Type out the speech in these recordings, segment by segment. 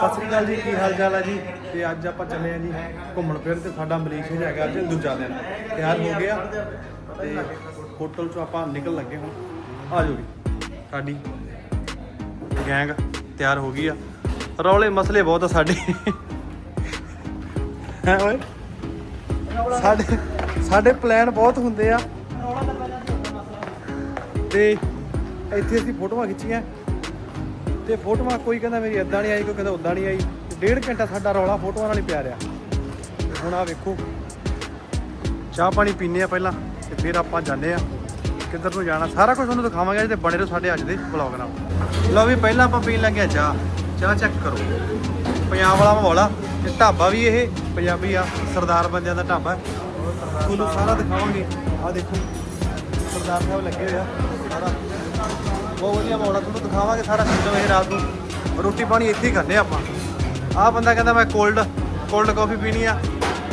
ਸਤਿ ਸ੍ਰੀ ਅਕਾਲ ਜੀ, ਕੀ ਹਾਲ ਚਾਲ ਹੈ ਜੀ? ਤੇ ਅੱਜ ਆਪਾਂ ਚੱਲੇ ਆ ਜੀ ਘੁੰਮਣ ਫਿਰਨ ਤੇ ਸਾਡਾ ਮਲੇਸ਼ੀਆ 'ਚ ਹੈਗਾ ਅੱਜ ਦੂਜਾ ਦਿਨ। ਤਿਆਰ ਹੋ ਗਿਆ ਤੇ ਹੋਟਲ 'ਚੋਂ ਆਪਾਂ ਨਿਕਲ ਲੱਗੇ ਹੁਣ। ਆ ਜਾਓ ਜੀ, ਸਾਡੀ ਗੈਂਗ ਤਿਆਰ ਹੋ ਗਈ ਆ। ਰੌਲੇ ਮਸਲੇ ਬਹੁਤ ਆ ਸਾਡੇ। ਹੈ ਓਏ? ਸਾਡੇ ਸਾਡੇ ਪਲਾਨ ਬਹੁਤ ਹੁੰਦੇ ਆ। ਤੇ ਇੱਥੇ ਅਸੀਂ ਫੋਟੋਆਂ ਖਿੱਚੀਆਂ। ਤੇ ਫੋਟੋਆਂ ਕੋਈ ਕਹਿੰਦਾ ਮੇਰੀ ਇਦਾਂ ਨਹੀਂ ਆਈ, ਕੋਈ ਕਹਿੰਦਾ ਉਦਾਂ ਨਹੀਂ ਆਈ, ਡੇਢ ਘੰਟਾ ਸਾਡਾ ਰੌਲਾ ਫੋਟੋਆਂ ਨਾਲ ਹੀ ਪਿਆ ਰਿਹਾ। ਤੇ ਹੁਣ ਆ ਵੇਖੋ, ਚਾਹ ਪਾਣੀ ਪੀਨੇ ਆ ਪਹਿਲਾਂ ਤੇ ਫਿਰ ਆਪਾਂ ਜਾਂਦੇ ਆ। ਕਿੱਧਰ ਨੂੰ ਜਾਣਾ, ਸਾਰਾ ਕੁਝ ਤੁਹਾਨੂੰ ਦਿਖਾਵਾਂਗੇ ਤੇ ਬਣੇ ਰਹੋ ਸਾਡੇ ਅੱਜ ਦੇ ਵਲੌਗ ਨਾਲ। ਲਓ ਵੀ ਪਹਿਲਾਂ ਆਪਾਂ ਪੀਣ ਲੱਗੇ ਚਾਹ। ਚਾਹ ਚੈੱਕ ਕਰੋ। ਪੰਜਾਬ ਵਾਲਾ ਮਾਹੌਲ ਆ ਤੇ ਢਾਬਾ ਵੀ ਇਹ, ਪੰਜਾਬੀ ਆ, ਸਰਦਾਰ ਬੰਦਿਆਂ ਦਾ ਢਾਬਾ। ਤੁਹਾਨੂੰ ਸਾਰਾ ਦਿਖਾਵਾਂਗੇ। ਆ ਦੇਖੋ, ਸਰਦਾਰ ਸਾਹਿਬ ਲੱਗੇ ਹੋਏ ਆ। ਸਾਰਾ ਬਹੁਤ ਵਧੀਆ ਮਾਹੌਲ ਆ ਤੁਹਾਨੂੰ ਦਿਖਾਵਾਂਗੇ ਸਾਰਾ ਸਿਸਟਮ ਇਹ ਰਾਤ ਨੂੰ ਰੋਟੀ ਪਾਣੀ ਇੱਥੇ ਹੀ ਖਾਂਦੇ ਆਪਾਂ। ਆਹ ਬੰਦਾ ਕਹਿੰਦਾ ਮੈਂ ਕੋਲਡ ਕੋਲਡ ਕਾਫੀ ਪੀਣੀ ਆ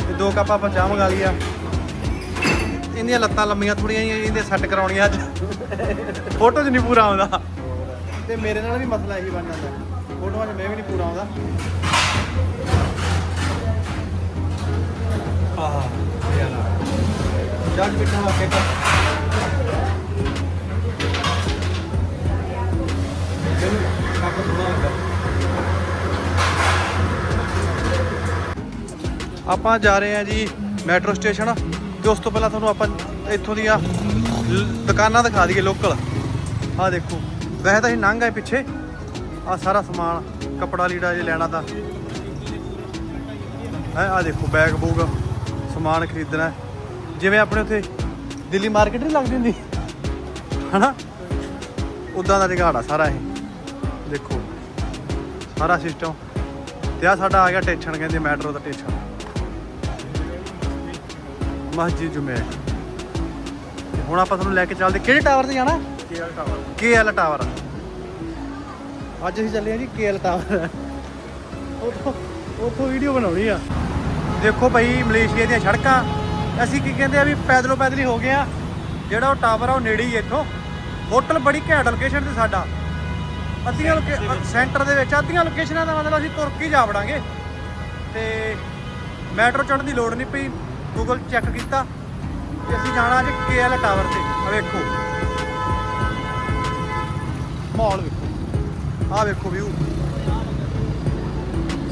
ਤੇ ਦੋ ਕੱਪ ਆਪਾਂ ਚਾਹ ਮੰਗਾ ਲਈ ਆ। ਇਹਦੀਆਂ ਲੱਤਾਂ ਲੰਮੀਆਂ ਥੋੜੀਆਂ ਜਿਹੀਆਂ ਇਹਦੇ ਸੈੱਟ ਕਰਾਉਣੀਆਂ ਅੱਜ। ਫੋਟੋ 'ਚ ਨਹੀਂ ਪੂਰਾ ਆਉਂਦਾ। ਤੇ ਮੇਰੇ ਨਾਲ ਵੀ ਮਸਲਾ ਇਹੀ ਬਣ ਜਾਂਦਾ ਫੋਟੋਆਂ 'ਚ ਮੈਂ ਵੀ ਨਹੀਂ ਪੂਰਾ ਆਉਂਦਾ। ਆਹ। ਯਾਰ ਜੱਜ ਬਿਠਾ ਕੇ। ਆਪਾਂ ਜਾ ਰਹੇ ਹਾਂ ਜੀ ਮੈਟਰੋ ਸਟੇਸ਼ਨ, ਤੇ ਉਸ ਤੋਂ ਪਹਿਲਾਂ ਤੁਹਾਨੂੰ ਆਪਾਂ ਇੱਥੋਂ ਦੀਆਂ ਦੁਕਾਨਾਂ ਦਿਖਾ ਦਈਏ ਲੋਕਲ ਆਹ ਦੇਖੋ, ਵੈਸੇ ਤਾਂ ਅਸੀਂ ਲੰਘ ਆਏ ਪਿੱਛੇ। ਆਹ ਸਾਰਾ ਸਮਾਨ, ਕੱਪੜਾ ਲੀੜਾ ਜੇ ਲੈਣਾ ਤਾਂ। ਹੈ, ਆਹ ਦੇਖੋ ਬੈਗ ਬੂਗ, ਸਮਾਨ ਖਰੀਦਣਾ। ਜਿਵੇਂ ਆਪਣੇ ਉੱਥੇ ਦਿੱਲੀ ਮਾਰਕੀਟ ਨਹੀਂ ਲੱਗਦੀ ਹੁੰਦੀ? ਹਨਾ? ਉਦਾਂ ਦਾ ਜਗਾੜ ਆ ਸਾਰਾ ਇਹ। ਸਾਰਾ ਸਿਸਟਮ ਤੇ ਆ ਸਾਡਾ ਆ ਗਿਆ ਟੇਸ਼ਨ ਕਹਿੰਦੇ ਮੈਟਰੋ ਦਾ ਟੇਸ਼ਨ। ਮਸਜਿਦ ਜੁਮੇ। ਤੇ ਹੁਣ ਆਪਾਂ ਤੁਹਾਨੂੰ ਲੈ ਕੇ ਚੱਲਦੇ। ਕਿਹੜੇ ਟਾਵਰ ਤੇ ਜਾਣਾ? ਕੇਐਲ ਟਾਵਰ ਕੇਐਲ ਟਾਵਰ ਅੱਜ ਅਸੀਂ ਚੱਲੇ ਆ ਜੀ ਕੇਐਲ ਟਾਵਰ ਉੱਥੋਂ ਉੱਥੋਂ ਵੀਡੀਓ ਬਣਾਉਣੀ ਆ। ਦੇਖੋ ਭਾਈ ਮਲੇਸ਼ੀਆ ਦੀਆਂ ਸੜਕਾਂ। ਅਸੀਂ ਕੀ ਕਹਿੰਦੇ ਆ ਵੀ ਪੈਦਲੋਂ ਪੈਦਲ ਹੀ ਹੋ ਗਏ ਆ। ਜਿਹੜਾ ਉਹ ਟਾਵਰ ਆ ਉਹ ਨੇੜੇ ਹੀ ਇੱਥੋਂ। ਹੋਟਲ ਬੜੀ ਘੈਂਟ ਲੋਕੇਸ਼ਨ ਤੇ ਸਾਡਾ। ਅੱਧੀਆਂ ਸੈਂਟਰ ਦੇ ਵਿੱਚ ਅੱਧੀਆਂ ਲੋਕੇਸ਼ਨਾਂ ਦਾ ਮਤਲਬ ਅਸੀਂ ਤੁਰ ਕੇ ਜਾ ਵੜਾਂਗੇ। ਤੇ ਮੈਟਰੋ ਚੜ੍ਹਨ ਦੀ ਲੋੜ ਨਹੀਂ ਪਈ। ਗੂਗਲ ਚੈੱਕ ਕੀਤਾ। ਤੇ ਅਸੀਂ ਜਾਣਾ ਅੱਜ ਕੇਐਲ ਟਾਵਰ ਤੇ। ਆ ਵੇਖੋ। ਮਾਹੌਲ ਵੇਖੋ। ਆ ਵੇਖੋ ਵਿਊ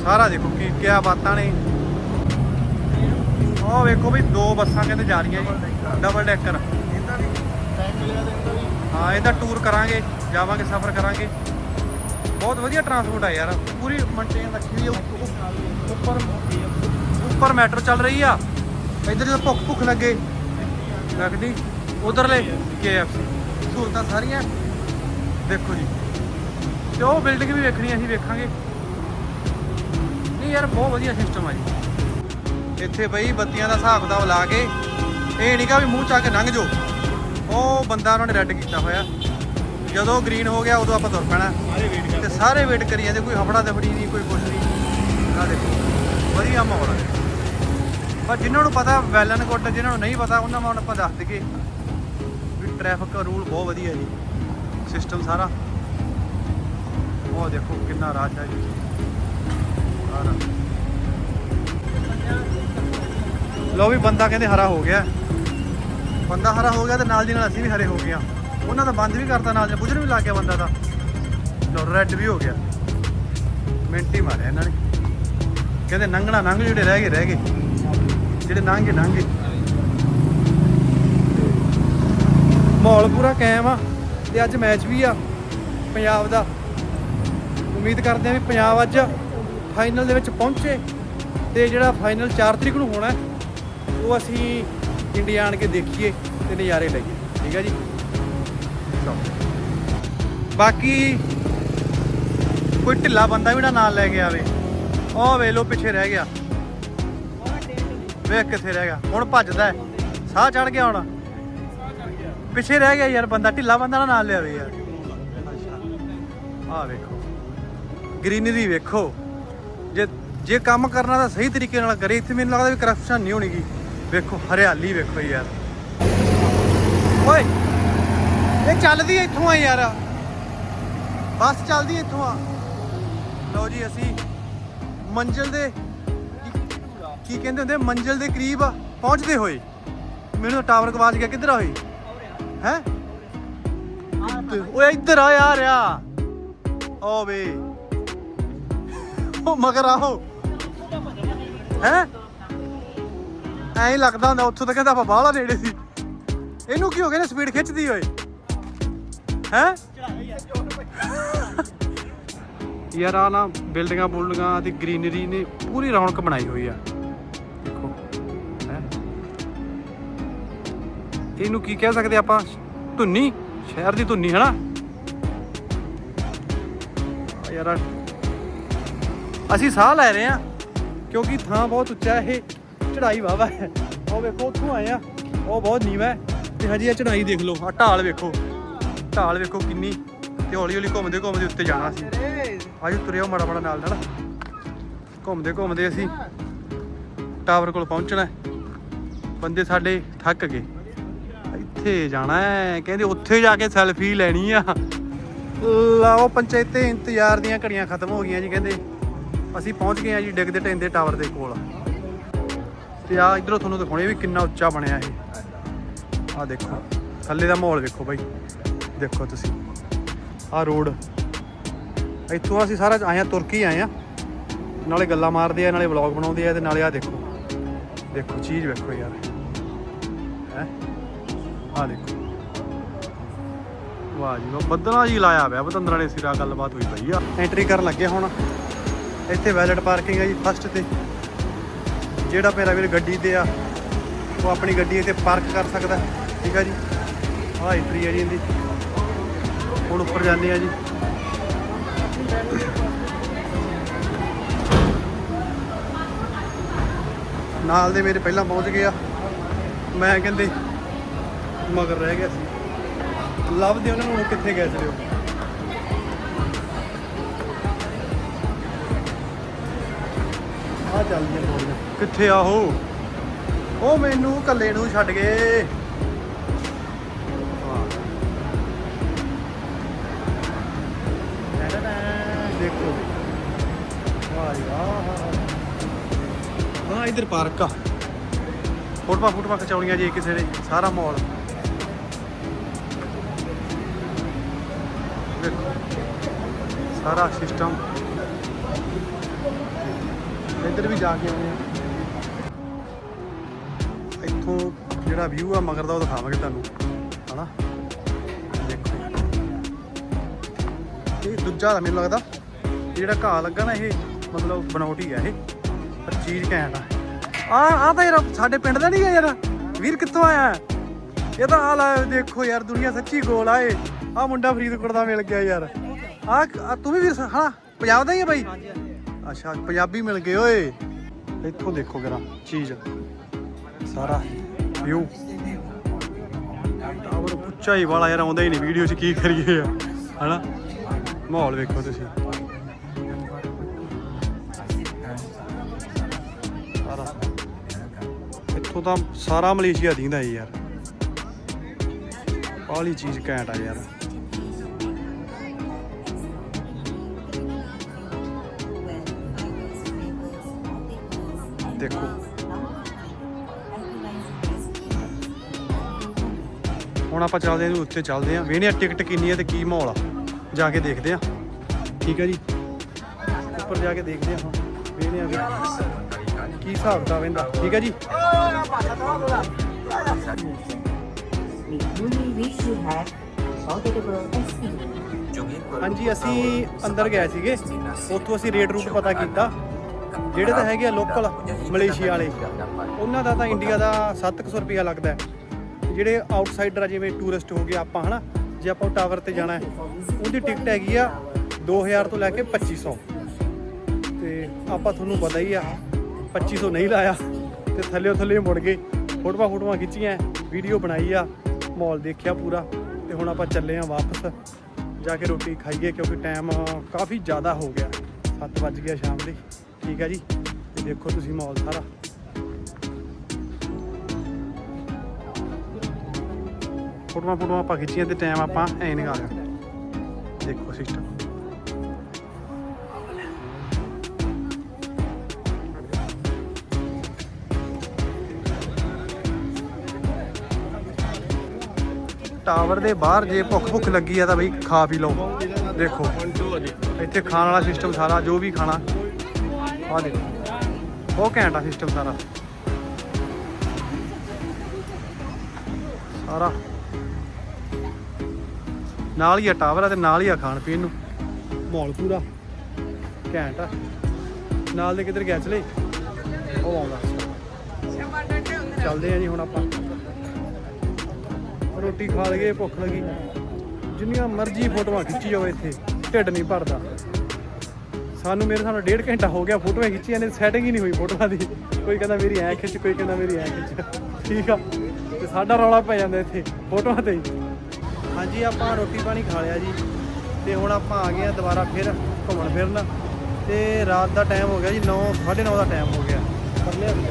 ਸਾਰਾ ਦੇਖੋ ਕੀ ਕਿਆ ਬਾਤਾਂ ਨੇ। ਉਹ ਵੇਖੋ ਵੀ ਦੋ ਬੱਸਾਂ ਕਹਿੰਦੇ ਜਾ ਰਹੀਆਂ ਜੀ। ਡਬਲ ਡੈਕਰ ਹਾਂ ਇਹਦਾ ਟੂਰ ਕਰਾਂਗੇ। ਜਾਵਾਂਗੇ ਸਫ਼ਰ ਕਰਾਂਗੇ। ਬਹੁਤ ਵਧੀਆ ਟਰਾਂਸਪੋਰਟ ਆ ਯਾਰ। ਪੂਰੀ ਮੇਨਟੇਨ ਰੱਖੀ ਹੋਈ ਆ ਉੱਪਰ ਉੱਪਰ ਮੈਟਰੋ ਚੱਲ ਰਹੀ ਆ। ਇੱਧਰ ਜਦੋਂ ਭੁੱਖ ਭੁੱਖ ਲੱਗੇ, ਲੱਗਦੀ, ਉਧਰਲੇ KFC ਸਹੂਲਤਾਂ ਸਾਰੀਆਂ। ਦੇਖੋ ਜੀ। ਤੇ ਉਹ ਬਿਲਡਿੰਗ ਵੀ ਵੇਖਣੀ ਅਸੀਂ ਵੇਖਾਂਗੇ। ਨਹੀਂ ਯਾਰ, ਬਹੁਤ ਵਧੀਆ ਸਿਸਟਮ ਆ ਜੀ। ਇੱਥੇ ਬਈ ਬੱਤੀਆਂ ਦਾ ਹਿਸਾਬ ਕਿਤਾਬ ਲਾ ਕੇ, ਇਹ ਨਹੀਂ ਕਾ ਵੀ ਮੂੰਹ ਚੱਕ ਕੇ ਲੰਘ ਜਾਓ। ਉਹ ਬੰਦਾ ਉਹਨਾਂ ਨੇ ਰੈੱਡ ਕੀਤਾ ਹੋਇਆ। ਜਦੋਂ ਗ੍ਰੀਨ ਹੋ ਗਿਆ ਉਦੋਂ ਆਪਾਂ ਤੁਰ ਪੈਣਾ। ਤੇ ਸਾਰੇ ਵੇਟ ਕਰੀ ਜਾਂਦੇ ਕੋਈ ਹਫੜਾ ਦਫੜੀ ਨਹੀਂ ਕੋਈ ਕੁਛ ਨਹੀਂ। ਆ ਦੇਖੋ ਵਧੀਆ ਮਾਹੌਲ ਹੈ ਪਰ ਜਿਨ੍ਹਾਂ ਨੂੰ ਪਤਾ ਵੈਲਨ ਕੋਟ ਜਿਨ੍ਹਾਂ ਨੂੰ ਨਹੀਂ ਪਤਾ ਉਹਨਾਂ ਨੂੰ ਆਪਾਂ ਦੱਸ ਦਈਏ ਵੀ ਟ੍ਰੈਫਿਕ ਰੂਲ ਬਹੁਤ ਵਧੀਆ ਜੀ। ਸਿਸਟਮ ਸਾਰਾ। ਉਹ ਦੇਖੋ ਕਿੰਨਾ ਰਸ਼ ਹੈ ਜੀ। ਸਾਰਾ। ਲੋ ਵੀ ਬੰਦਾ ਕਹਿੰਦੇ ਹਰਾ ਹੋ ਗਿਆ। ਬੰਦਾ ਹਰਾ ਹੋ ਗਿਆ ਤੇ ਨਾਲ ਦੀ ਨਾਲ ਅਸੀਂ ਵੀ ਹਰੇ ਹੋ ਗਏ ਆ ਉਹਨਾਂ ਦਾ ਬੰਦ ਵੀ ਕਰਤਾ ਨਾਲ ਜਾਂ ਬੁਝਣ ਵੀ ਲੱਗ ਗਿਆ ਬੰਦਾ ਦਾ ਲੋ ਰੈੱਡ ਵੀ ਹੋ ਗਿਆ। ਮਿੰਟ ਹੀ ਮਾਰਿਆ ਇਹਨਾਂ ਨੇ। ਕਹਿੰਦੇ ਨੰਗਣਾ ਨੰਗ, ਜਿਹੜੇ ਰਹਿ ਗਏ ਰਹਿ ਗਏ। ਜਿਹੜੇ ਲੰਘੇ ਲੰਘੇ ਮਾਹੌਲ ਪੂਰਾ ਕਾਇਮ ਆ ਤੇ ਅੱਜ ਮੈਚ ਵੀ ਆ ਪੰਜਾਬ ਦਾ। ਉਮੀਦ ਕਰਦੇ ਆ ਵੀ ਪੰਜਾਬ ਅੱਜ ਫਾਈਨਲ ਦੇ ਵਿੱਚ ਪਹੁੰਚੇ ਤੇ ਜਿਹੜਾ ਫਾਈਨਲ 4 ਤਰੀਕ ਨੂੰ ਹੋਣਾ, ਉਹ ਅਸੀਂ ਇੰਡੀਆ ਆਣ ਕੇ ਦੇਖੀਏ ਤੇ ਨਜ਼ਾਰੇ ਲਈਏ। ਠੀਕ ਆ ਜੀ? ਚਲੋ। ਬਾਕੀ ਕੋਈ ਢਿੱਲਾ ਬੰਦਾ ਵੀ ਨਾ ਨਾਲ ਲੈ ਕੇ ਆਵੇ, ਉਹ ਵੇਖ ਲੋ ਪਿੱਛੇ ਰਹਿ ਗਿਆ। ਵੇਖ ਕਿੱਥੇ ਰਹਿ ਗਿਆ। ਹੁਣ ਭੱਜਦਾ ਸਾਹ ਚੜ ਗਿਆ ਹੁਣ। ਪਿੱਛੇ ਰਹਿ ਗਿਆ ਯਾਰ ਬੰਦਾ, ਢਿੱਲਾ ਬੰਦਾ ਨਾ ਨਾਲ ਲਿਆਵੇ ਯਾਰ। ਆ ਵੇਖੋ। ਗ੍ਰੀਨਰੀ ਵੇਖੋ। ਜੇ ਜੇ ਕੰਮ ਕਰਨਾ ਤਾਂ ਸਹੀ ਤਰੀਕੇ ਨਾਲ ਕਰੇ। ਇੱਥੇ ਮੈਨੂੰ ਲੱਗਦਾ ਵੀ ਕਰਪਸ਼ਨ ਨਹੀਂ ਹੋਣੀਗੀ ਵੇਖੋ, ਹਰਿਆਲੀ ਵੇਖੋ ਯਾਰ। ਓਏ! ਇਹ ਚੱਲਦੀ ਇੱਥੋਂ ਆ ਯਾਰ। ਬੱਸ ਚੱਲਦੀ ਇੱਥੋਂ ਆ। ਲਓ ਜੀ, ਅਸੀਂ ਮੰਜ਼ਿਲ ਦੇ ਕੀ ਕਹਿੰਦੇ ਹੁੰਦੇ ਮੰਜ਼ਿਲ ਦੇ ਕਰੀਬ ਪਹੁੰਚਦੇ ਹੋਏ ਮੈਨੂੰ ਟਾਵਰ ਗਵਾਚ ਗਿਆ ਕਿੱਧਰ ਆ ਹੋਈ ਹੈ? ਓਏ ਇੱਧਰ ਆ ਯਾਰ ਆ। ਓ ਵੇ। ਉਹ ਮਗਰ ਆਹੋ ਹੈ? ਐਂ ਲੱਗਦਾ ਹੁੰਦਾ, ਉੱਥੋਂ ਤਾਂ ਕਹਿੰਦਾ ਆਪਾਂ ਬਾਹਲਾ ਨੇੜੇ ਸੀ। ਇਹਨੂੰ ਕੀ ਹੋ ਗਿਆ ਨਾ, ਸਪੀਡ ਖਿੱਚਦੀ ਓਏ? ਹੈ? ਯਾਰ ਆ ਨਾ ਬਿਲਡਿੰਗਾਂ ਬੁਲਡਿੰਗਾਂ ਤੇ ਗ੍ਰੀਨਰੀ ਨੇ ਪੂਰੀ ਰੌਣਕ ਬਣਾਈ ਹੋਈ ਆ। ਦੇਖੋ ਇਹਨੂੰ ਕੀ ਕਹਿ ਸਕਦੇ ਆਪਾਂ? ਧੁੰਨੀ? ਸ਼ਹਿਰ ਦੀ ਧੁੰਨੀ ਹੈ ਨਾ ਯਾਰ ਅਸੀਂ ਸਾਹ ਲੈ ਰਹੇ ਆ ਕਿਉਂਕਿ ਥਾਂ ਬਹੁਤ ਉੱਚਾ ਹੈ, ਇਹ ਚੜਾਈ ਵਾਵਾ ਹੈ। ਉਹ ਵੇਖੋ, ਉੱਥੋਂ ਆਏ ਆ ਉਹ ਬਹੁਤ ਨੀਵਾ ਹੈ। ਤੇ ਹਜੇ ਇਹ ਚੜਾਈ ਦੇਖ ਲਓ ਆ ਢਾਲ ਵੇਖੋ। ਢਾਲ ਵੇਖੋ ਕਿੰਨੀ, ਤੇ ਹੌਲੀ ਹੌਲੀ ਘੁੰਮਦੇ ਘੁੰਮਦੇ ਉੱਤੇ ਜਾਣਾ ਸੀ। ਆਜੋ ਤੁਰਿਓ ਮਾੜਾ ਮਾੜਾ ਨਾਲ ਨਾਲ ਘੁੰਮਦੇ ਘੁੰਮਦੇ ਅਸੀਂ ਟਾਵਰ ਕੋਲ ਪਹੁੰਚਣਾ ਬੰਦੇ ਸਾਡੇ ਥੱਕ ਗਏ। ਇੱਥੇ ਜਾਣਾ ਹੈ। ਕਹਿੰਦੇ ਉੱਥੇ ਜਾ ਕੇ ਸੈਲਫੀ ਲੈਣੀ ਆ। ਲਾਓ ਪੰਚਾਇਤੇ, ਇੰਤਜ਼ਾਰ ਦੀਆਂ ਘੜੀਆਂ ਖਤਮ ਹੋ ਗਈਆਂ ਜੀ ਕਹਿੰਦੇ। ਅਸੀਂ ਪਹੁੰਚ ਗਏ ਆ ਜੀ ਡਿੱਗਦੇ ਟੈਂਦੇ ਟਾਵਰ ਦੇ ਕੋਲ। ਤੇ ਆ ਇਧਰੋਂ ਤੁਹਾਨੂੰ ਦਿਖਾਉਣੇ ਵੀ ਕਿੰਨਾ ਉੱਚਾ ਬਣਿਆ ਇਹ। ਆ ਦੇਖੋ, ਥੱਲੇ ਦਾ ਮਾਹੌਲ ਵੇਖੋ ਬਾਈ। ਦੇਖੋ ਤੁਸੀਂ। ਆ ਰੋਡ। ਇੱਥੋਂ ਅਸੀਂ ਸਾਰਾ ਆਏ ਆ ਤੁਰ ਕੇ ਆਏ ਆ ਨਾਲੇ ਗੱਲਾਂ ਮਾਰਦੇ ਆ, ਨਾਲੇ ਵਲੌਗ ਬਣਾਉਂਦੇ ਆ ਤੇ ਨਾਲੇ ਆ ਦੇਖੋ। ਦੇਖੋ, ਚੀਜ਼ ਵੇਖੋ ਯਾਰ। ਹੈ? ਆ ਦੇਖੋ। ਵਾਹ ਜੀ ਵਾਹ, ਬੱਦਲਾਂ ਜੀ ਲਾਇਆ ਪਿਆ ਬਤੰਦਰਾਂ ਨੇ ਸਿਰਾ ਗੱਲਬਾਤ ਹੋਈ ਪਈ ਆ। ਐਂਟਰੀ ਕਰਨ ਲੱਗੇ ਹੁਣ। ਇੱਥੇ ਵੈਲਟ ਪਾਰਕਿੰਗ ਹੈ ਜੀ ਫਸਟ ਤੇ। ਜਿਹੜਾ ਮੇਰਾ ਵੀਰ ਗੱਡੀ ਤੇ ਆ, ਉਹ ਆਪਣੀ ਗੱਡੀ ਇੱਥੇ ਪਾਰਕ ਕਰ ਸਕਦਾ। ਠੀਕ ਆ ਜੀ? ਆਹ ਐਂਟਰੀ ਆ ਜੀ ਇਹਦੀ। ਹੁਣ ਉੱਪਰ ਜਾਂਦੇ ਆ ਜੀ। ਨਾਲ ਦੇ ਮੇਰੇ ਪਹਿਲਾਂ ਪਹੁੰਚ ਗਏ ਆ। ਮੈਂ ਕਹਿੰਦੇ, ਮਗਰ ਰਹਿ ਗਿਆ ਸੀ। ਲੱਭਦੇ ਉਹਨਾਂ ਨੂੰ ਕਿੱਥੇ ਗਏ ਸੀ ਉਹ? ਆ ਚੱਲਦੀਆਂ ਪੌੜੀਆਂ ਕਿੱਥੇ ਆ ਉਹ? ਉਹ ਮੈਨੂੰ ਇਕੱਲੇ ਨੂੰ ਛੱਡ ਗਏ। ਦੇਖੋ। ਵਾਹ ਯਾਰ ਹਾਂ ਇਧਰ ਪਾਰਕ ਆ। ਫੋਟੋਆਂ ਫੋਟੋਆਂ ਖਿਚਾਉਣੀਆਂ ਜੀ ਕਿਸੇ ਨੇ, ਸਾਰਾ ਮਾਹੌਲ। ਦੇਖੋ, ਸਾਰਾ ਸਿਸਟਮ ਇੱਧਰ ਵੀ ਜਾ ਕੇ ਆਏ ਆ। ਇੱਥੋਂ ਜਿਹੜਾ ਵਿਊ ਆ, ਮਗਰ ਦਾ ਉਹ ਦਿਖਾਵਾਂਗੇ ਤੁਹਾਨੂੰ। ਹਨਾ? ਦੇਖੋ। ਇਹ ਦੂਜਾ ਤਾਂ ਮੈਨੂੰ ਲੱਗਦਾ ਜਿਹੜਾ ਘਾਹ ਲੱਗਾ ਨਾ ਇਹ, ਮਤਲਬ ਬਣਾਉਟੀ ਆ ਇਹ। ਪਰ ਚੀਜ਼ ਘੈਂਟ ਆ। ਆ ਆ ਤਾਂ ਯਾਰ ਸਾਡੇ ਪਿੰਡ ਦਾ ਨਹੀਂ ਹੈ ਯਾਰ। ਵੀਰ ਕਿੱਥੋਂ ਆਇਆ? ਇਹ ਤਾਂ ਹਾਲ ਆ ਦੇਖੋ ਯਾਰ, ਦੁਨੀਆ ਸੱਚੀ ਗੋਲ ਆ ਇਹ। ਆ ਮੁੰਡਾ ਫਰੀਦਕੋਟ ਦਾ ਮਿਲ ਗਿਆ ਯਾਰ। ਆ ਤੂੰ ਵੀ ਵੀਰ ਹਾਂ, ਪੰਜਾਬ ਦਾ ਹੀ ਹੈ ਬਾਈ? ਅੱਛਾ, ਪੰਜਾਬੀ ਮਿਲ ਗਏ, ਓਏ। ਇੱਥੋਂ ਦੇਖੋ ਜਰਾ, ਚੀਜ਼। ਸਾਰਾ ਵਿਊ ਟਾਵਰ ਉੱਚਾ ਹੀ ਵਾਲਾ ਯਾਰ, ਆਉਂਦਾ ਹੀ ਨਹੀਂ। ਵੀਡੀਓ 'ਚ ਕੀ ਕਰੀਏ ਆ ਹਨਾ? ਮਾਹੌਲ ਵੇਖੋ ਤੁਸੀਂ। ਇੱਥੋਂ ਤਾਂ ਸਾਰਾ ਮਲੇਸ਼ੀਆ ਦੀਂਦਾ ਯਾਰ। ਬਾਹਲੀ ਚੀਜ਼ ਘੈਂਟ ਆ ਯਾਰ। ਦੇਖੋ। ਹੁਣ ਆਪਾਂ ਚੱਲਦੇ ਹਾਂ ਇਹਦੇ ਉੱਤੇ ਚੱਲਦੇ ਹਾਂ। ਵੇਹਨੇ ਆ ਟਿਕਟ ਕਿੰਨੀ ਹੈ ਤੇ ਕੀ ਮਾਹੌਲ ਆ। ਜਾ ਕੇ ਦੇਖਦੇ ਆ ਠੀਕ ਹੈ ਜੀ। ਉੱਪਰ ਜਾ ਕੇ ਦੇਖਦੇ ਆ ਹੁਣ। ਵੇਹਨੇ ਆ ਕੀ ਹਿਸਾਬ ਕਿਤਾਬ ਇਹਦਾ? ਠੀਕ ਹੈ ਜੀ? ਹਾਂਜੀ, ਅਸੀਂ ਅੰਦਰ ਗਏ ਸੀਗੇ। ਉੱਥੋਂ ਅਸੀਂ ਰੇਟ ਰੂਟ ਪਤਾ ਕੀਤਾ। ਜਿਹੜੇ ਤਾਂ ਹੈਗੇ ਆ ਲੋਕਲ ਮਲੇਸ਼ੀਆ ਵਾਲੇ, ਉਹਨਾਂ ਦਾ ਤਾਂ ਇੰਡੀਆ ਦਾ 700 ਰੁਪਿਆ ਲੱਗਦਾ ਹੈ। ਜਿਹੜੇ ਆਊਟਸਾਈਡਰ ਆ, ਜਿਵੇਂ ਟੂਰਿਸਟ ਹੋ ਗਏ ਆਪਾਂ, ਹਨਾ? ਜੇ ਆਪਾਂ ਟਾਵਰ ਤੇ ਜਾਣਾ ਹੈ, ਉਹਦੀ ਟਿਕਟ ਹੈਗੀ ਆ 2000 ਤੋਂ ਲੈ ਕੇ 2500 ਤੇ ਆਪਾਂ ਤੁਹਾਨੂੰ ਪਤਾ ਹੀ ਆ 2500 ਨਹੀਂ ਲਾਇਆ ਤੇ ਥੱਲੇ ਥੱਲੇ ਮੁੜ ਗਏ ਫੋਟੋਆਂ ਫੋਟੋਆਂ ਖਿੱਚੀਆਂ ਵੀਡੀਓ ਬਣਾਈ ਆ ਮਾਹੌਲ ਦੇਖਿਆ ਪੂਰਾ ਤੇ ਹੁਣ ਆਪਾਂ ਚੱਲੇ ਆ ਵਾਪਸ ਜਾ ਕੇ ਰੋਟੀ ਖਾਈਏ ਕਿਉਂਕਿ ਟਾਈਮ ਕਾਫੀ ਜ਼ਿਆਦਾ ਹੋ ਗਿਆ 7 ਵੱਜ ਗਿਆ ਸ਼ਾਮ ਦੇ ਠੀਕ ਆ ਜੀ ਤੇ ਦੇਖੋ ਤੁਸੀਂ ਮਾਹੌਲ ਸਾਰਾ ਫੋਟੋਆਂ ਫੋਟੋਆਂ ਆਪਾਂ ਖਿੱਚੀਆਂ ਤੇ ਟਾਈਮ ਆਪਾਂ ਐ ਨਿਕਾ ਲਿਆ ਦੇਖੋ ਸਿਸਟਮ ਟਾਵਰ ਦੇ ਬਾਹਰ ਜੇ ਭੁੱਖ ਭੁੱਖ ਲੱਗੀ ਆ ਤਾਂ ਬਈ ਖਾ ਪੀ ਲਓ। ਦੇਖੋ, ਇੱਥੇ ਖਾਣ ਵਾਲਾ ਸਿਸਟਮ ਸਾਰਾ, ਜੋ ਵੀ ਖਾਣਾ। ਆ ਦੇਖੋ, ਬਹੁਤ ਘੈਂਟ ਆ ਸਿਸਟਮ ਸਾਰਾ। ਸਾਰਾ। ਨਾਲ ਹੀ ਆ ਟਾਵਰ ਆ ਤੇ ਨਾਲ ਹੀ ਆ ਖਾਣ ਪੀਣ ਨੂੰ। ਮਾਹੌਲ ਪੂਰਾ। ਘੈਂਟ ਆ। ਨਾਲ ਦੇ ਕਿੱਧਰ ਗਿਆ ਚਲੇ? ਉਹ ਆਉਂਦਾ। ਚੱਲਦੇ ਆ ਜੀ ਹੁਣ ਆਪਾਂ। ਰੋਟੀ ਖਾ ਲਈਏ ਭੁੱਖ ਲੱਗੀ। ਜਿੰਨੀਆਂ ਮਰਜ਼ੀ ਫੋਟੋਆਂ ਖਿੱਚੀ ਜਾਓ ਇੱਥੇ ਢਿੱਡ ਨਹੀਂ ਭਰਦਾ। ਸਾਨੂੰ ਮੇਰੇ ਸਾਹਮਣੇ ਡੇਢ ਘੰਟਾ ਹੋ ਗਿਆ ਫੋਟੋਆਂ ਖਿੱਚੀਆਂ ਨੇ ਸੈਟਿੰਗ ਹੀ ਨਹੀਂ ਹੋਈ ਫੋਟੋਆਂ ਦੀ। ਕੋਈ ਕਹਿੰਦਾ ਮੇਰੀ ਐ ਖਿੱਚ ਕੋਈ ਕਹਿੰਦਾ ਮੇਰੀ ਐ ਖਿੱਚ। ਠੀਕ ਆ? ਤੇ ਸਾਡਾ ਰੌਲਾ ਪੈ ਜਾਂਦਾ ਇੱਥੇ ਫੋਟੋਆਂ ਤੇ ਹਾਂਜੀ ਆਪਾਂ ਰੋਟੀ ਪਾਣੀ ਖਾ ਲਿਆ ਜੀ। ਤੇ ਹੁਣ ਆਪਾਂ ਆ ਗਏ ਆ ਦੁਬਾਰਾ ਫਿਰ ਘੁੰਮਣ ਫਿਰਨ। ਤੇ ਰਾਤ ਦਾ ਟਾਈਮ ਹੋ ਗਿਆ ਜੀ 9 9:30 ਦਾ ਟਾਈਮ ਹੋ ਗਿਆ।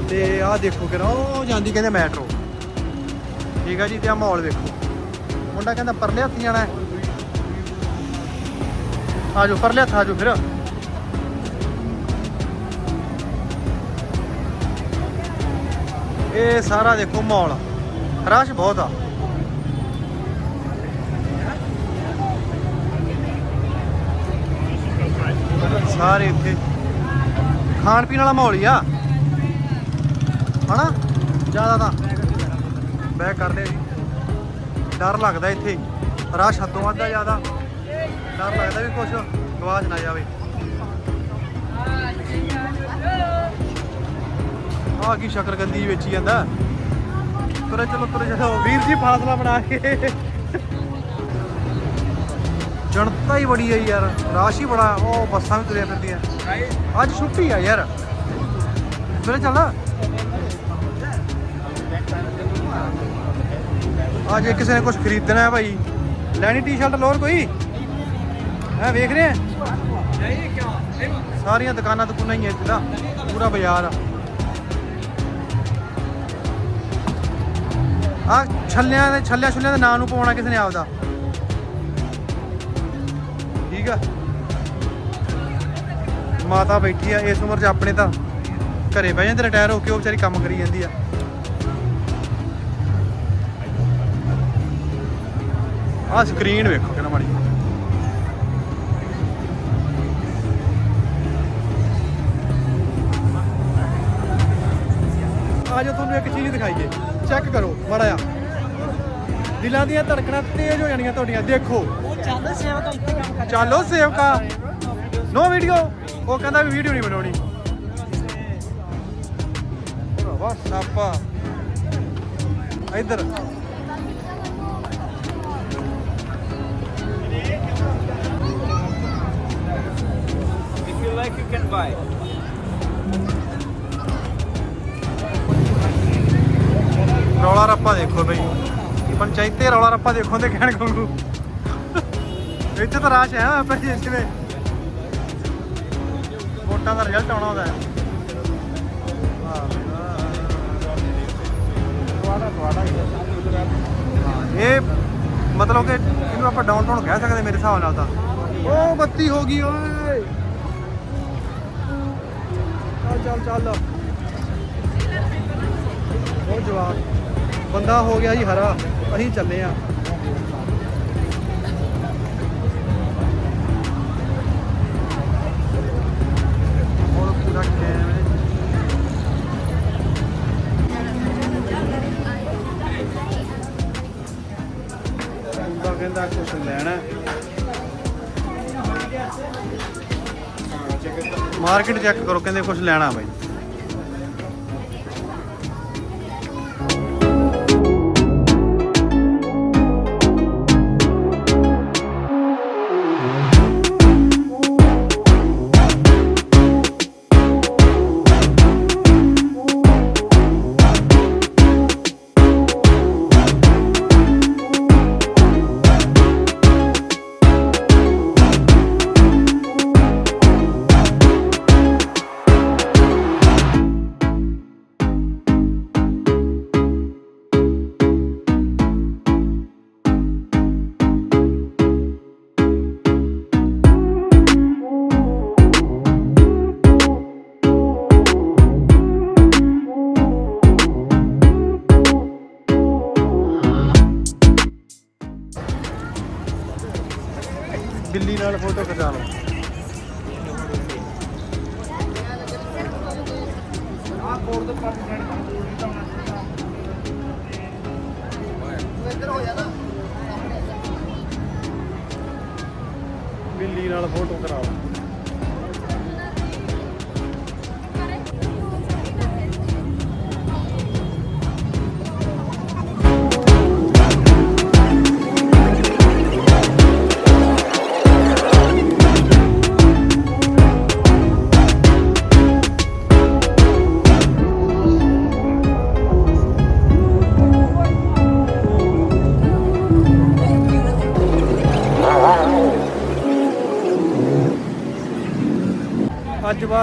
ਤੇ ਆਹ ਦੇਖੋ ਕਿ ਉਹ ਜਾਂਦੀ ਕਹਿੰਦੇ ਮੈਟਰੋ। ਠੀਕ ਆ ਜੀ, ਤੇ ਆ ਮਾਹੌਲ ਵੇਖੋ। ਮੁੰਡਾ ਕਹਿੰਦਾ, ਪਰਲੇ ਹੱਥ ਜਾਣਾ ਹੈ। ਆ ਜਾਓ, ਪਰਲੇ ਹੱਥ ਆ ਜਾਓ ਫਿਰ। ਇਹ ਸਾਰਾ ਦੇਖੋ ਮਾਹੌਲ। ਰਸ਼ ਬਹੁਤ ਆ। ਸਾਰੇ ਇੱਥੇ। ਖਾਣ ਪੀਣ ਵਾਲਾ ਮਾਹੌਲ ਹੀ ਆ। ਹਨਾ? ਜ਼ਿਆਦਾ ਤਾਂ। ਬੈਕ ਕਰ ਲਿਆ ਜੀ। ਡਰ ਲੱਗਦਾ ਇੱਥੇ ਰਸ਼ ਹੱਦੋਂ ਵੱਧ ਆ ਜ਼ਿਆਦਾ। ਡਰ ਲੱਗਦਾ ਵੀ ਕੁਝ ਗਵਾਚ ਨਾ ਜਾਵੇ। ਆ ਕੀ ਸ਼ਕਰਗੰਦੀ ਵੇਚੀ ਜਾਂਦਾ। ਤੁਰੇ ਚਲੋ ਤੁਰੇ ਚਲੋ। ਵੀਰ ਜੀ, ਫਾਸਲਾ ਬਣਾ ਕੇ। ਜਨਤਾ ਹੀ ਬੜੀ ਹੈ ਯਾਰ। ਰਾਸ਼ ਹੀ ਬੜਾ। ਉਹ ਬੱਸਾਂ ਵੀ ਤੁਰੀਆਂ ਫਿਰਦੀਆਂ। ਅੱਜ ਛੁੱਟੀ ਆ ਯਾਰ। ਤੁਰੇ ਚੱਲ। ਅੱਜ ਕਿਸੇ ਨੇ ਕੁਝ ਖਰੀਦਣਾ ਹੈ ਭਾਈ? ਲੈਣੀ ਟੀ-ਸ਼ਰਟ ਲੋਰ ਕੋਈ? ਹੈ, ਵੇਖ ਰਹੇ ਹੈ? ਸਾਰੀਆਂ ਦੁਕਾਨਾਂ ਦੁਕਾਨਾਂ ਹੀ ਐ ਇੱਥੇ ਦਾ ਪੂਰਾ ਬਾਜ਼ਾਰ ਆ। ਆ ਛੱਲਿਆਂ ਦੇ ਛੱਲਿਆਂ ਛੁੱਲਿਆਂ ਦੇ ਨਾਂ ਨੂੰ ਪਾਉਣਾ ਕਿਸੇ ਨੇ ਆਪਦਾ। ਠੀਕ ਆ। ਮਾਤਾ ਬੈਠੀ ਆ, ਇਸ ਉਮਰ 'ਚ ਆਪਣੇ ਤਾਂ ਘਰੇ ਬਹਿ ਜਾਂਦੇ ਰਿਟਾਇਰ ਹੋ ਕੇ ਉਹ ਵਿਚਾਰੀ ਕੰਮ ਕਰੀ ਜਾਂਦੀ ਆ। ਆ ਸਕਰੀਨ ਵੇਖੋ ਕਿੰਨਾ ਮਾੜੀ। ਆਜੋ ਤੁਹਾਨੂੰ ਇੱਕ ਚੀਜ਼ ਦਿਖਾਈਏ। ਚੈੱਕ ਕਰੋ, ਮਾੜਾ ਆ ਦਿਲਾਂ ਦੀਆਂ ਧੜਕਣਾਂ ਤੇਜ਼ ਹੋ ਜਾਣੀਆਂ ਤੁਹਾਡੀਆਂ, ਦੇਖੋ। ਚੱਲੋ ਸੇਵਕਾ। ਨੋ ਵੀਡੀਓ ਉਹ ਕਹਿੰਦਾ ਵੀ ਵੀਡੀਓ ਨਹੀਂ ਬਣਾਉਣੀ। ਭਰਾਵਾ, ਸਾਪਾ। ਇੱਧਰ। Like, you can buy. ਰੌਲਾ ਰੱਪਾ ਦੇਖੋ ਬਈ। ਪੰਚਾਇਤੇ ਰੌਲਾ ਰੱਪਾ ਦੇਖੋ ਤੇ ਕਹਿਣ ਕੋਂਗੂ ਇੱਥੇ ਤਾਂ ਰਾਸ਼ ਹੈ ਪਰ ਜਿਵੇਂ ਵੋਟਾਂ ਦਾ ਰਿਜ਼ਲਟ ਆਉਣਾ ਹੁੰਦਾ ਹੈ ਇਹ ਮਤਲਬ ਕਿ ਇਹਨੂੰ ਆਪਾਂ ਡਾਊਨ ਟਾਊਨ ਕਹਿ ਸਕਦੇ ਮੇਰੇ ਹਿਸਾਬ ਨਾਲ ਤਾਂ। ਉਹ ਬੱਤੀ ਹੋ ਗਈ ਓਏ। ਚੱਲ ਚੱਲ। ਉਹ ਜਵਾਬ? ਬੰਦਾ ਹੋ ਗਿਆ ਜੀ ਹਰਾ। ਅਸੀਂ ਚੱਲੇ ਆ। ਹੁਣ ਪੂਰਾ ਕੈਮਰੇ ਕਹਿੰਦਾ ਕੁਝ ਲੈਣਾ ਮਾਰਕੀਟ ਚੈੱਕ ਕਰੋ ਕਹਿੰਦੇ ਕੁਝ ਲੈਣਾ ਬਾਈ। ਨਾਲ ਫੋਟੋ ਖਿਚਾ ਲਓ। ਬਿੱਲੀ ਨਾਲ ਫੋਟੋ ਕਰਾ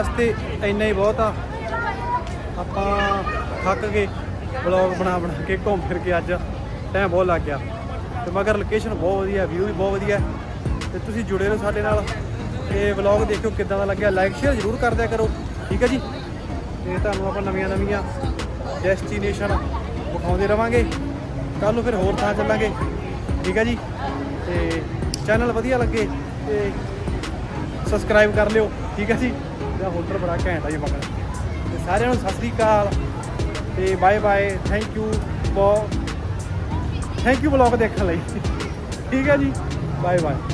ਵਾਸਤੇ ਇੰਨਾ ਹੀ ਬਹੁਤ ਆ। ਆਪਾਂ ਥੱਕ ਗਏ ਵਲੌਗ ਬਣਾ ਬਣਾ ਕੇ ਘੁੰਮ ਫਿਰ ਕੇ ਅੱਜ ਟਾਈਮ ਬਹੁਤ ਲੱਗ ਗਿਆ। ਤੇ ਮਗਰ ਲੋਕੇਸ਼ਨ ਬਹੁਤ ਵਧੀਆ ਵਿਊ ਵੀ ਬਹੁਤ ਵਧੀਆ। ਤੇ ਤੁਸੀਂ ਜੁੜੇ ਰਹੋ ਸਾਡੇ ਨਾਲ। ਤੇ ਵਲੌਗ ਦੇਖਿਓ ਕਿੱਦਾਂ ਦਾ ਲੱਗਿਆ। ਲਾਈਕ ਸ਼ੇਅਰ ਜ਼ਰੂਰ ਕਰ ਦਿਆ ਕਰੋ। ਠੀਕ ਹੈ ਜੀ? ਤੇ ਤੁਹਾਨੂੰ ਆਪਾਂ ਨਵੀਆਂ ਨਵੀਆਂ ਡੈਸਟੀਨੇਸ਼ਨ ਵਿਖਾਉਂਦੇ ਰਵਾਂਗੇ। ਕੱਲ ਨੂੰ ਫਿਰ ਹੋਰ ਥਾਂ ਚੱਲਾਂਗੇ। ਠੀਕ ਹੈ ਜੀ? ਤੇ ਚੈਨਲ ਵਧੀਆ ਲੱਗੇ ਤੇ ਸਬਸਕ੍ਰਾਈਬ ਕਰ ਲਿਓ। ਠੀਕ ਹੈ ਜੀ? ਇਹਦਾ ਹੋਲਡਰ ਬੜਾ ਘੈਂਟ ਆ ਜੀ ਮਗਰ। ਤੇ ਸਾਰਿਆਂ ਨੂੰ ਸਤਿ ਸ੍ਰੀ ਅਕਾਲ ਤੇ ਬਾਏ ਬਾਏ ਥੈਂਕ ਯੂ ਬਹੁਤ ਥੈਂਕ ਯੂ ਵਲੌਗ ਦੇਖਣ ਲਈ। ਠੀਕ ਹੈ ਜੀ, ਬਾਏ ਬਾਏ।